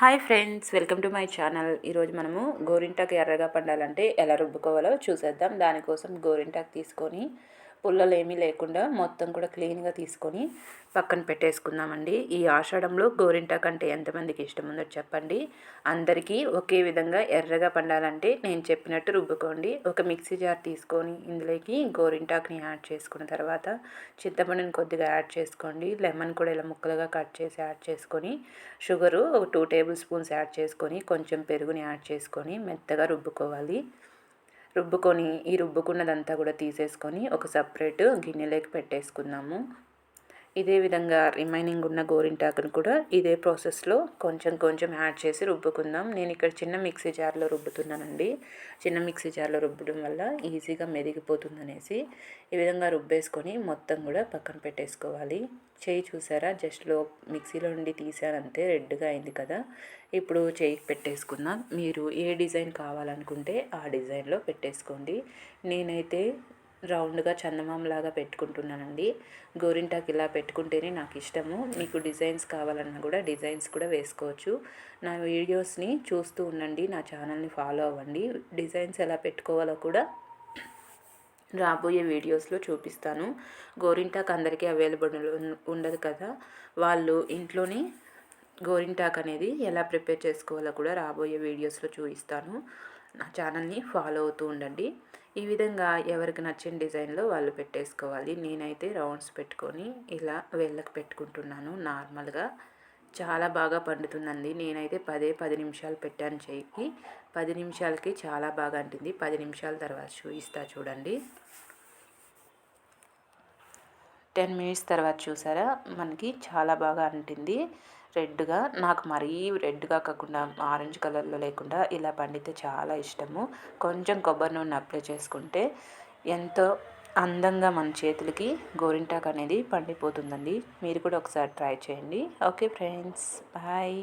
Hi friends welcome to my channel. ఈరోజు మనము గోరింటాకు ఎర్రగా పండాలంటే ఎలా రుబ్బుకోవాలో చూసేద్దాం. దానికోసం గోరింటాకు తీసుకొని పుల్లలు ఏమీ లేకుండా మొత్తం కూడా క్లీన్గా తీసుకొని పక్కన పెట్టేసుకుందామండి. ఈ ఆషాఢంలో గోరింటాకు అంటే ఎంతమందికి ఇష్టం ఉందో చెప్పండి. అందరికీ ఒకే విధంగా ఎర్రగా పండాలంటే నేను చెప్పినట్టు రుబ్బుకోండి. ఒక మిక్సీ జార్ తీసుకొని ఇందులోకి గోరింటాకుని యాడ్ చేసుకున్న తర్వాత చింతపండుని కొద్దిగా యాడ్ చేసుకోండి. లెమన్ కూడా ఇలా ముక్కలుగా కట్ చేసి యాడ్ చేసుకొని షుగరు ఒక టూ టేబుల్ స్పూన్స్ యాడ్ చేసుకొని కొంచెం పెరుగుని యాడ్ చేసుకొని మెత్తగా రుబ్బుకోవాలి. రుబ్బుకొని ఈ రుబ్బుకున్నదంతా కూడా తీసేసుకొని ఒక సపరేట్ గిన్నెలోకి పెట్టేసుకుందాము. ఇదే విధంగా రిమైనింగ్ ఉన్న గోరింటాకును కూడా ఇదే ప్రాసెస్లో కొంచెం కొంచెం యాడ్ చేసి రుబ్బుకుందాం. నేను ఇక్కడ చిన్న మిక్సీ జార్లో రుబ్బుతున్నానండి. చిన్న మిక్సీ జార్లో రుబ్బడం వల్ల ఈజీగా మెదిగిపోతుందనేసి ఈ విధంగా రుబ్బేసుకొని మొత్తం కూడా పక్కన పెట్టేసుకోవాలి. చేయి చూసారా? జస్ట్లో మిక్సీలో నుండి తీసానంతే రెడ్గా అయింది కదా. ఇప్పుడు చేయికి పెట్టేసుకుందాం. మీరు ఏ డిజైన్ కావాలనుకుంటే ఆ డిజైన్లో పెట్టేసుకోండి. నేనైతే రౌండ్గా చందమామలాగా పెట్టుకుంటున్నానండి. గోరింటాకు ఇలా పెట్టుకుంటేనే నాకు ఇష్టము. మీకు డిజైన్స్ కావాలన్నా కూడా డిజైన్స్ కూడా వేసుకోవచ్చు. నా వీడియోస్ని చూస్తూ ఉండండి. నా ఛానల్ని ఫాలో అవ్వండి. డిజైన్స్ ఎలా పెట్టుకోవాలో కూడా రాబోయే వీడియోస్లో చూపిస్తాను. గోరింటాకు అందరికీ అవైలబుల్ ఉండదు కదా. వాళ్ళు ఇంట్లోనే గోరింటాక్ అనేది ఎలా ప్రిపేర్ చేసుకోవాలో కూడా రాబోయే వీడియోస్లో చూపిస్తాను. నా ఛానల్ని ఫాలో అవుతూ ఉండండి. ఈ విధంగా ఎవరికి నచ్చిన డిజైన్లో వాళ్ళు పెట్టేసుకోవాలి. నేనైతే రౌండ్స్ పెట్టుకొని ఇలా వెళ్ళకు పెట్టుకుంటున్నాను నార్మల్గా. చాలా బాగా పండుతుందండి. నేనైతే పదే పది నిమిషాలు పెట్టాను చేయికి పది నిమిషాలకి చాలా బాగా అంటుంది. పది నిమిషాల తర్వాత చూపిస్తా చూడండి. టెన్ మినిట్స్ తర్వాత చూసారా? మనకి చాలా బాగా అంటింది. రెడ్గా నాకు మరీ రెడ్గా కాకుండా ఆరెంజ్ కలర్లో లేకుండా ఇలా పండితే చాలా ఇష్టము. కొంచెం కొబ్బరి నూనె అప్లై చేసుకుంటే ఎంతో అందంగా మన చేతులకి గోరింటాక్ అనేది పండిపోతుందండి. మీరు కూడా ఒకసారి ట్రై చేయండి. Okay friends bye.